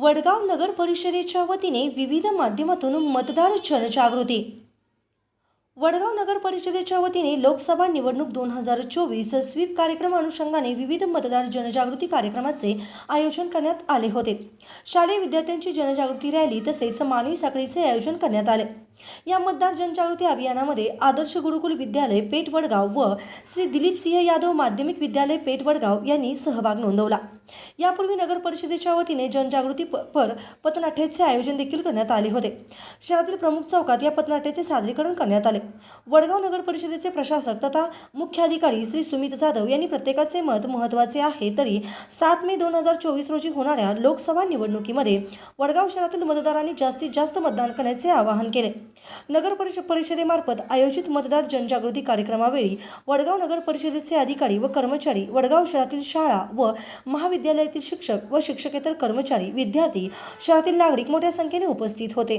वडगाव नगर परिषदेच्या वतीने विविध माध्यमातून मतदार जनजागृती. वडगाव नगर परिषदेच्या वतीने लोकसभा निवडणूक दोन हजार चोवीस स्वीप कार्यक्रम अनुषंगाने विविध मतदार जनजागृती कार्यक्रमाचे आयोजन करण्यात आले होते. शालेय विद्यार्थ्यांची जनजागृती रॅली तसेच मानवी साखळीचे आयोजन करण्यात आले. या मतदार जनजागृती अभियानामध्ये आदर्श गुरुकुल विद्यालय पेठ वडगाव व श्री दिलीप सिंह यादव माध्यमिक विद्यालय पेठ वडगाव यांनी सहभाग नोंदवला. यापूर्वी नगर परिषदेच्या वतीने जनजागृती प- पर पथनाट्याचे आयोजन देखील करण्यात आले होते. शहरातील प्रमुख चौकात या पथनाट्याचे सादरीकरण करण्यात आले. वडगाव नगर परिषदेचे प्रशासक तथा मुख्याधिकारी श्री सुमित जाधव यांनी प्रत्येकाचे मत महत्त्वाचे आहे तरी सात मे दोन हजार चोवीस रोजी होणाऱ्या लोकसभा निवडणुकीमध्ये वडगाव शहरातील मतदारांनी जास्तीत जास्त मतदान करण्याचे आवाहन केले. नगर परिषद परिषदेमार्फत आयोजित मतदार जनजागृती कार्यक्रमावेळी वडगाव नगर परिषदेचे अधिकारी व कर्मचारी वडगाव शहरातील शाळा व महाविद्यालयातील शिक्षक व शिक्षकेतर कर्मचारी विद्यार्थी शहरातील नागरिक मोठ्या संख्येने उपस्थित होते.